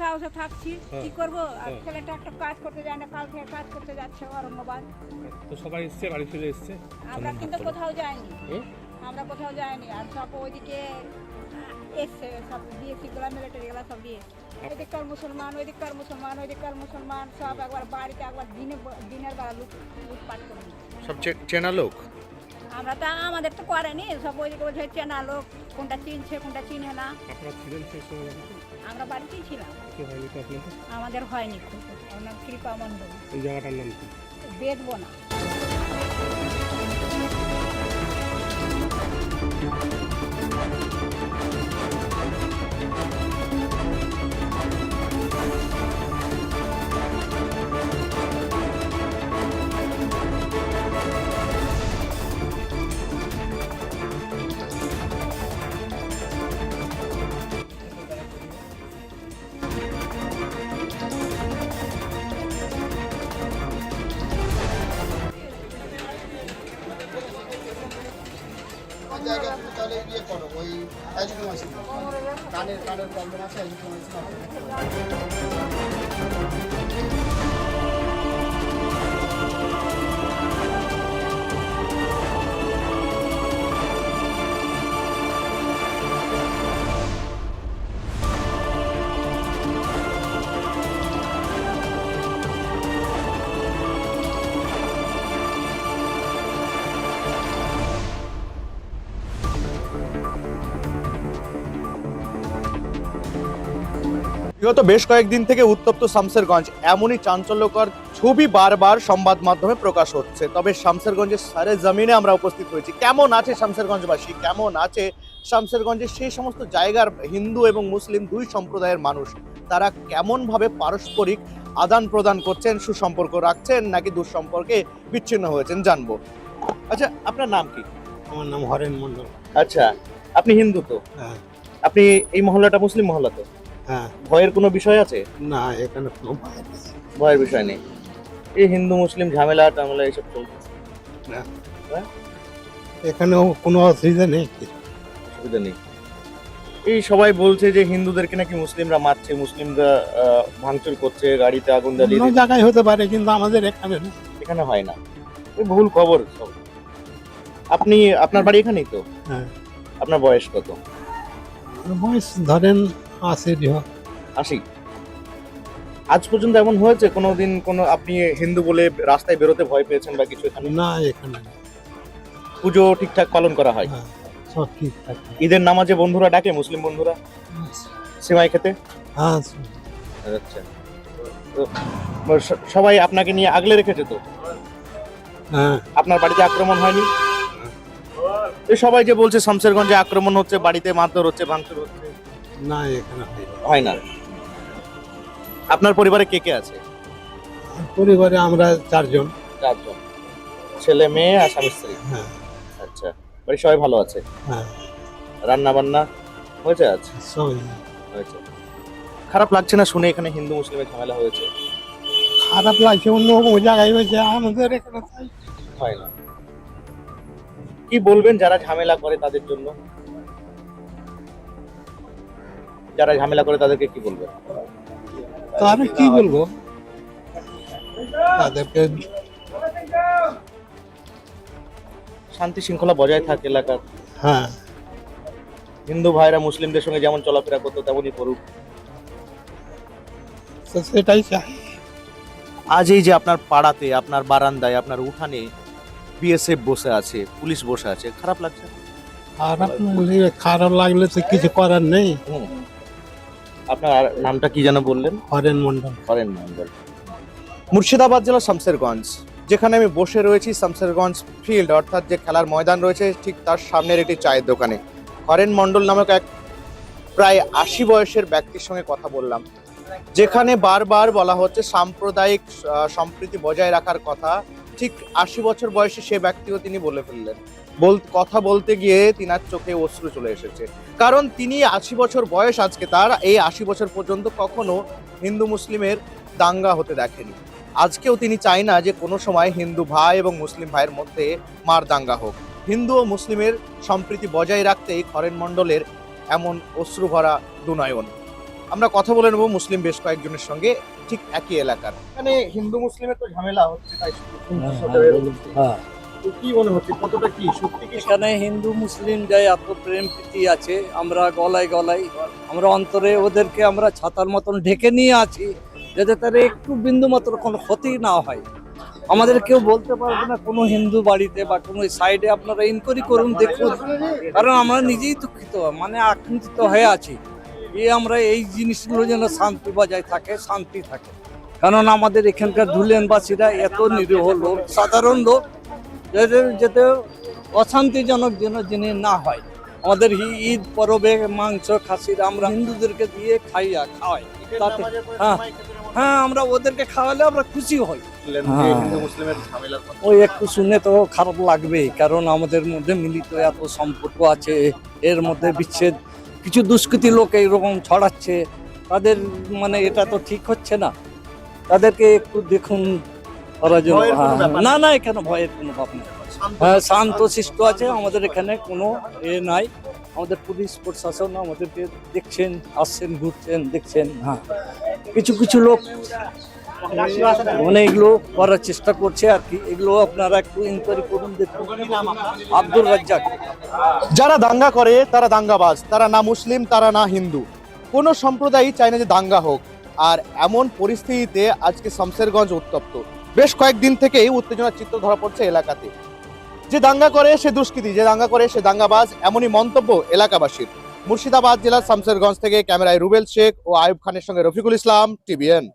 সাহসে থাকছি হ্যাঁ। কি করব? হ্যাঁ। ছেলেটা একটা কাজ করতে যায় না কাল থেকে কাজ করতে যাচ্ছে ঔরঙ্গাবাদ তো সবাই এসছে বাড়ি ফিরে এসছে। আমরা কিন্তু কোথাও যাইনি। আমরা কোথাও যাইনি। আর সব ওইদিকে এসছে সব বিএসসি গুলা মিলিটারি গুলা সব দিয়ে। এদিককার মুসলমান ওইদিককার মুসলমান ওইদিককার মুসলমান সব একবার বাড়িতে একবার দিনে দিনের বেলা লুট লুটপাট করে সব চেনা লোক? আমরা তো আমাদের তো করেনি সব ওইদিকে হচ্ছে না লোক কোনটা চিনছে কোনটা চিনে না। আপনারা ছিলেন সেই সময় আমরা বাড়িতেই ছিলাম। কি হয়নি তো আপনাদের আমাদের হয়নি খুব। কৃপা মন্ডল এই জায়গাটার নাম কি? বেদবো না জায়গা তুমি তাহলে ইয়ে করো ওই অ্যাজিথ্রোমাইসিন কানের কানের প্রবলেম আছে বিগত বেশ কয়েকদিন থেকে উত্তপ্ত শামসেরগঞ্জ। এমনই চাঞ্চল্যকর ছবি বারবার সংবাদ মাধ্যমে প্রকাশ হচ্ছে। তবে শামসেরগঞ্জের সারে জমিনে আমরা উপস্থিত হয়েছি। কেমন আছে শামসেরগঞ্জবাসী? কেমন আছে শামসেরগঞ্জের সেই সমস্ত জায়গার হিন্দু এবং মুসলিম দুই সম্প্রদায়ের মানুষ? তারা কেমনভাবে পারস্পরিক আদান প্রদান করছেন সুসম্পর্ক রাখছেন নাকি দুঃসম্পর্কে বিচ্ছিন্ন হয়েছেন জানব। আচ্ছা আপনার নাম কি? আমার নাম হরেন মন্ডল আচ্ছা আপনি হিন্দু তো? হ্যাঁ। আপনি এই মহল্লাটা মুসলিম মহল্লা তো? হ্যাঁ। ভয়ের কোনো বিষয় আছে? না এখানে কোনো ভয় নেই। ভয়ের বিষয় নেই। এই হিন্দু মুসলিম ঝামেলা টামেলা এইসব চলতেছে এখানেও কোনো অসুবিধা নেই। অসুবিধা নেই। এই সবাই বলছে যে হিন্দুদেরকে নাকি মুসলিমরা মারছে মুসলিমরা ভাঙচুর করছে গাড়িতে আগুন জ্বালিয়ে অন্য জায়গায় হতে পারে কিন্তু আমাদের এখানে। এখানে হয় না। এই ভুল খবর সব। আপনি আপনার বাড়ি এখানেই তো? হ্যাঁ। আপনার বয়স কত? বয়স ধরেন আছে আশি আজ পর্যন্ত এমন হয়েছে কোনোদিন কোনো আপনি হিন্দু বলে রাস্তায় বেরোতে ভয় পেয়েছেন বা কিছু এখানে? না এখানে। পুজো ঠিকঠাক পালন করা হয়? হ্যাঁ সব ঠিকঠাক। ঈদের নামাজে বন্ধুরা ডাকে মুসলিম বন্ধুরা? সিমাই খেতে? হ্যাঁ আচ্ছা। তো স- সবাই আপনাকে নিয়ে আগলে রেখেছে তো? হ্যাঁ। আপনার বাড়িতে আক্রমণ হয়নি? এই সবাই যে বলছে শামসেরগঞ্জে আক্রমণ হচ্ছে বাড়িতে মারধর হচ্ছে ভাঙচুর হচ্ছে। না এখানে হয় না। আপনার পরিবারে কে কে আছে? পরিবারে আমরা চারজন। চারজন। ছেলে মেয়ে আর স্বামী স্ত্রী? হ্যাঁ। আচ্ছা বাড়ি সবাই ভালো আছে? হ্যাঁ। রান্না বান্না হয়েছে আছে সবাই। হয়েছে। খারাপ লাগছে না শুনে এখানে হিন্দু মুসলিমের ঝামেলা হয়েছে? খারাপ লাগছে অন্য জায়গায় হয়েছে আমাদের এখানে হয় না। কি বলবেন যারা ঝামেলা করে তাদের জন্য? যারা ঝামেলা করে তাদেরকে কি বলবেন? তাহলে কি বলব? তাদেরকে শান্তি শৃঙ্খলা বজায় থাকে এলাকার। হ্যাঁ। হিন্দু ভাইরা মুসলিমদের সঙ্গে যেমন চলাফেরা করতো তেমনই করুক। তো সেটাই চাই। আজ এই যে আপনার পাড়াতে আপনার বারান্দায় আপনার উঠানে বিএসএফ বসে আছে পুলিশ বসে আছে খারাপ লাগছে? খারাপ লাগলে খারাপ লাগলে তো কিছু করার নেই। হুম। আপনার নামটা কি যেন বললেন? হরেন মন্ডল হরেন মন্ডল মুর্শিদাবাদ জেলা শামসেরগঞ্জ যেখানে আমি বসে রয়েছি শামসেরগঞ্জ ফিল্ড অর্থাৎ যে খেলার ময়দান রয়েছে ঠিক তার সামনের একটি চায়ের দোকানে। হরেন মন্ডল নামক এক প্রায় আশি বয়সের ব্যক্তির সঙ্গে কথা বললাম যেখানে বারবার বলা হচ্ছে সাম্প্রদায়িক সম্প্রীতি বজায় রাখার কথা ঠিক আশি বছর বয়সে সে ব্যক্তিও তিনি বলে ফেললেন। বল, কথা বলতে গিয়ে তিনার চোখে অশ্রু চলে এসেছে। কারণ তিনি আশি বছর বয়স আজকে, তার এই আশি বছর পর্যন্ত কখনো হিন্দু মুসলিমের দাঙ্গা হতে দেখেনি। আজকেও তিনি চায় না যে কোনো সময় হিন্দু ভাই এবং মুসলিম ভাইয়ের মধ্যে মার দাঙ্গা হোক। হিন্দু ও মুসলিমের সম্প্রীতি বজায় রাখতেই খরেন মণ্ডলের এমন অশ্রুভরা দুনায়ন। আমরা কথা বলে নেব মুসলিম বেশ কয়েকজনের সঙ্গে। ঠিক একই এলাকার। মানে হিন্দু মুসলিমের তো ঝামেলা হচ্ছে তাই হ্যাঁ তো কি মনে হচ্ছে কতটা কি সত্যি কি এখানে হিন্দু মুসলিম যাই এত প্রেম প্রীতি আছে আমরা গলায় গলায় আমরা অন্তরে ওদেরকে আমরা ছাতার মতন ঢেকে নিয়ে আছি যাতে তারা একটু বিন্দু মাত্র কোনো ক্ষতি না হয়। আমাদের কেউ বলতে পারবে না কোনো হিন্দু বাড়িতে বা কোনো সাইডে আপনারা ইনকোয়ারি করুন দেখুন। কারণ আমরা নিজেই দুঃখিত মানে আক্রান্ত হয়ে আছি। এই আমরা এই জিনিসগুলো যেন শান্তি বজায় থাকে শান্তি থাকে। কারণ আমাদের এখানকার ধুলেনবাসীরা এত নিরীহ লোক সাধারণ লোক যাতে যাতে অশান্তিজনক যেন জিনিস না হয়। আমাদের ঈদ পরবে মাংস খাসির আমরা হিন্দুদেরকে দিয়ে খাইয়া খাওয়াই। তাতে হ্যাঁ হ্যাঁ আমরা ওদেরকে খাওয়ালে আমরা খুশি হই। হ্যাঁ। ওই একটু শুনে তো খারাপ লাগবেই কারণ আমাদের মধ্যে মিলিত এত সম্পর্ক আছে এর মধ্যে বিচ্ছেদ কিছু দুষ্কৃতী লোক এইরকম ছড়াচ্ছে তাদের মানে এটা তো ঠিক হচ্ছে না। তাদেরকে একটু দেখুন ওরা যেন হ্যাঁ, না না এখানে ভয়ের কোনো ভাব নেই। শান্ত হ্যাঁ শান্ত শিষ্ট আছে আমাদের এখানে কোনো এ নাই। আমাদের পুলিশ প্রশাসন আমাদেরকে দেখছেন আসছেন ঘুরছেন দেখছেন হ্যাঁ। কিছু কিছু লোক এগুলো করার চেষ্টা করছে আর কি। এগুলো আপনারা একটু ইনকোয়ারি করুন রাজ্জাক। যারা দাঙ্গা করে, তারা দাঙ্গাবাজ। তারা না মুসলিম, তারা না হিন্দু। কোনো সম্প্রদায়ই চায় না যে দাঙ্গা হোক। আর এমন পরিস্থিতিতে আজকে শামসেরগঞ্জ উত্তপ্ত। বেশ কয়েকদিন থেকেই উত্তেজনার চিত্র ধরা পড়ছে এলাকাতে। যে দাঙ্গা করে, সে দুষ্কৃতী। যে দাঙ্গা করে, সে দাঙ্গাবাজ। এমনই মন্তব্য এলাকাবাসীর। মুর্শিদাবাদ জেলার শামসেরগঞ্জ থেকে ক্যামেরায় রুবেল শেখ ও আয়ুব খানের সঙ্গে রফিকুল ইসলাম, টিভিএন।